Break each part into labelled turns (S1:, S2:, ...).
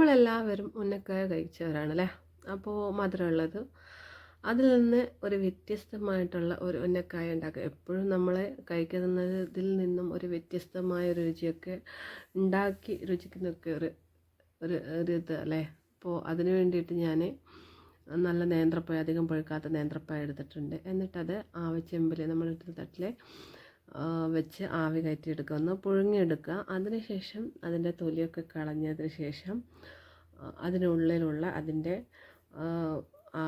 S1: നമ്മളെല്ലാവരും ഉന്നക്കായ കഴിച്ചവരാണ് അല്ലേ അപ്പോൾ മധുരമുള്ളത്. അതിൽ നിന്ന് ഒരു വ്യത്യസ്തമായിട്ടുള്ള ഒരു ഉന്നക്കായ ഉണ്ടാക്കുക. എപ്പോഴും നമ്മൾ കഴിക്കുന്നതിൽ നിന്നും ഒരു വ്യത്യസ്തമായ ഒരു രുചിയൊക്കെ ഉണ്ടാക്കി രുചിക്കുന്നൊക്കെ ഒരു ഒരു ഒരു ഇത് അല്ലേ? അപ്പോൾ അതിന് വേണ്ടിയിട്ട് ഞാൻ നല്ല നേന്ത്രപ്പഴം അധികം പഴുക്കാത്ത നേന്ത്രപ്പഴം എടുത്തിട്ടുണ്ട്. എന്നിട്ടത് ആവശ്യമ്പിൽ നമ്മളെടുത്ത തട്ടിൽ വെച്ച് ആവി കയറ്റിയെടുക്കുക. ഒന്ന് പുഴുങ്ങിയെടുക്കുക. അതിനുശേഷം അതിന്റെ തൊലിയൊക്കെ കളഞ്ഞതിന് ശേഷം അതിനുള്ളിലുള്ള അതിന്റെ ആ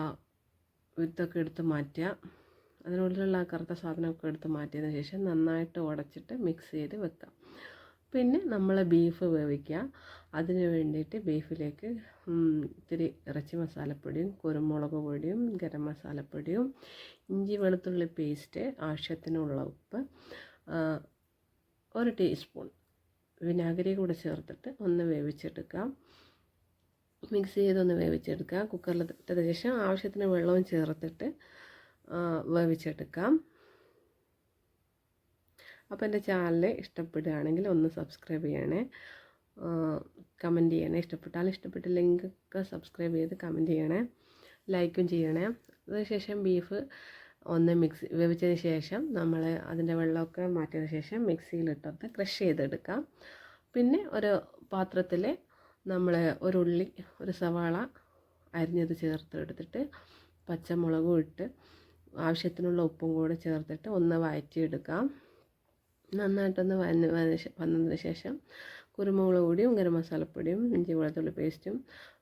S1: വിത്തൊക്കെ എടുത്ത് മാറ്റുക. അതിനുള്ളിലുള്ള ആ കറുത്ത സാധനമൊക്കെ എടുത്ത് മാറ്റിയതിന് ശേഷം നന്നായിട്ട് ഉടച്ചിട്ട് മിക്സ് ചെയ്ത് വെക്കാം പിന്നെ നമ്മൾ ബീഫ് വേവിക്കുക. അതിന് വേണ്ടിയിട്ട് ബീഫിലേക്ക് ഇത്തിരി ഇറച്ചി മസാലപ്പൊടിയും കുരുമുളക് പൊടിയും ഗരം മസാലപ്പൊടിയും ഇഞ്ചി വെളുത്തുള്ളി പേസ്റ്റ് ആവശ്യത്തിനുള്ള ഉപ്പ് ഒരു ടീസ്പൂൺ വിനാഗിരി കൂടെ ചേർത്തിട്ട് ഒന്ന് വേവിച്ചെടുക്കാം. മിക്സ് ചെയ്തൊന്ന് വേവിച്ചെടുക്കുക കുക്കറിൽ ശേഷം ആവശ്യത്തിന് വെള്ളവും ചേർത്തിട്ട് വേവിച്ചെടുക്കാം. അപ്പോൾ എന്റെ ചാനൽ ഇഷ്ടപ്പെടുകയാണെങ്കിൽ ഒന്ന് സബ്സ്ക്രൈബ് ചെയ്യണേ. കമന്റ് ചെയ്യണേ. ഇഷ്ടപ്പെട്ടാൽ ഇഷ്ടപ്പെട്ടില്ലെങ്കിൽ ഒക്കെ സബ്സ്ക്രൈബ് ചെയ്ത് കമന്റ് ചെയ്യണേ. ലൈക്കും ചെയ്യണേ. അതിനുശേഷം ബീഫ് ഒന്ന് മിക്സി വേവിച്ചതിന് ശേഷം നമ്മൾ അതിന്റെ വെള്ളമൊക്കെ മാറ്റിയതിന് ശേഷം മിക്സിയിലിട്ടൊന്ന് ക്രഷ് ചെയ്തെടുക്കാം. പിന്നെ ഒരു പാത്രത്തിൽ നമ്മൾ ഒരു ഉള്ളി ഒരു സവാള അരിഞ്ഞത് ചേർത്ത് എടുത്തിട്ട് പച്ചമുളകും ഇട്ട് ആവശ്യത്തിനുള്ള ഉപ്പും കൂടെ ചേർത്തിട്ട് ഒന്ന് വഴറ്റിയെടുക്കാം. നന്നായിട്ടൊന്ന് വന്ന് വന്നതിന് ശേഷം കുരുമുളക് പൊടിയും ഗരം മസാലപ്പൊടിയും ഇഞ്ചി വെളുത്തുള്ളി പേസ്റ്റും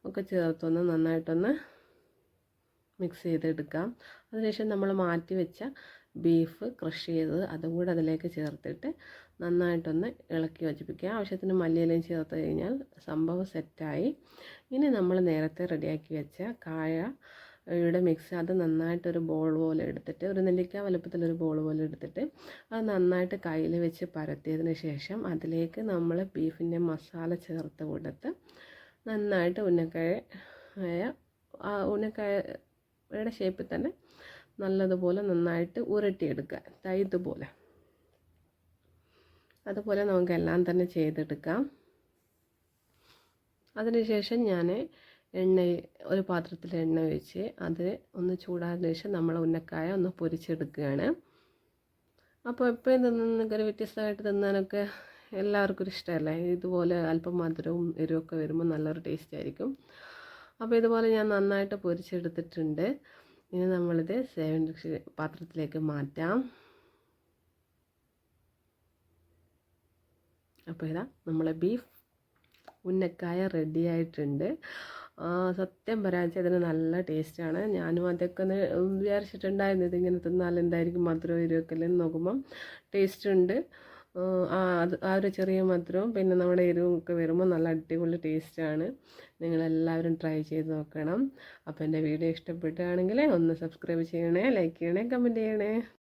S1: ഒക്കെ ചേർത്തൊന്ന് നന്നായിട്ടൊന്ന് മിക്സ് ചെയ്തെടുക്കാം. അതിനുശേഷം നമ്മൾ മാറ്റി വെച്ച ബീഫ് ക്രഷ് ചെയ്തത് അതും കൂടെ അതിലേക്ക് ചേർത്തിട്ട് നന്നായിട്ടൊന്ന് ഇളക്കി വച്ചിപ്പിക്കുക ആവശ്യത്തിന് മല്ലിയിലയും ചേർത്ത് കഴിഞ്ഞാൽ സംഭവം സെറ്റായി ഇനി നമ്മൾ നേരത്തെ റെഡിയാക്കി വെച്ച കായ യുടെ മിക്സ് അത് നന്നായിട്ടൊരു ബോൾ പോലെ എടുത്തിട്ട് ഒരു നെല്ലിക്ക വലുപ്പത്തിലൊരു ബോൾ പോലെ എടുത്തിട്ട് അത് നന്നായിട്ട് കയ്യിൽ വെച്ച് പരത്തിയതിന് ശേഷം അതിലേക്ക് നമ്മൾ ബീഫിന്റെ മസാല ചേർത്ത് കൊടുത്ത് നന്നായിട്ട് ഉന്നക്കായ ഉന്നക്കായയുടെ ഷേപ്പിൽ തന്നെ നല്ലതുപോലെ നന്നായിട്ട് ഉരുട്ടിയെടുക്കുക തൈത് പോലെ. അതുപോലെ നമുക്കെല്ലാം തന്നെ ചെയ്തെടുക്കാം. അതിനുശേഷം ഞാൻ എണ്ണ ഒരു പാത്രത്തിൽ എണ്ണ ഒഴിച്ച് അത് ഒന്ന് ചൂടാതിന് ശേഷം നമ്മൾ ഉന്നക്കായ ഒന്ന് പൊരിച്ചെടുക്കുകയാണ്. അപ്പോൾ എപ്പോഴും തിന്നുന്നൊക്കെ ഒരു വ്യത്യസ്തമായിട്ട് തിന്നാനൊക്കെ എല്ലാവർക്കും ഒരു ഇഷ്ടമല്ലേ? ഇതുപോലെ അല്പം മധുരവും എരിവൊക്കെ വരുമ്പോൾ നല്ലൊരു ടേസ്റ്റ് ആയിരിക്കും. അപ്പോൾ ഇതുപോലെ ഞാൻ നന്നായിട്ട് പൊരിച്ചെടുത്തിട്ടുണ്ട്. ഇനി നമ്മളിത് സേവൻ പാത്രത്തിലേക്ക് മാറ്റാം. അപ്പോൾ ഇതാ നമ്മളെ ബീഫ് ഉന്നക്കായ റെഡി ആയിട്ടുണ്ട്. സത്യം പറയാച്ച ഇതിന് നല്ല ടേസ്റ്റാണ്. ഞാനും അതൊക്കെ ഒന്ന് വിചാരിച്ചിട്ടുണ്ടായിരുന്നു ഇതിങ്ങനെ തിന്നാൽ എന്തായിരിക്കും മധുരം എരിവൊക്കെ അല്ലെന്ന് നോക്കുമ്പം. ടേസ്റ്റ് ഉണ്ട്. അത് ആ ഒരു ചെറിയ മധുരവും പിന്നെ നമ്മുടെ എരിവും ഒക്കെ വരുമ്പോൾ നല്ല അടിപൊളി ടേസ്റ്റാണ് നിങ്ങളെല്ലാവരും ട്രൈ ചെയ്ത് നോക്കണം. അപ്പോൾ എന്റെ വീഡിയോ ഇഷ്ടപ്പെട്ടാണെങ്കിൽ ഒന്ന് സബ്സ്ക്രൈബ് ചെയ്യണേ ലൈക്ക് ചെയ്യണേ കമന്റ് ചെയ്യണേ.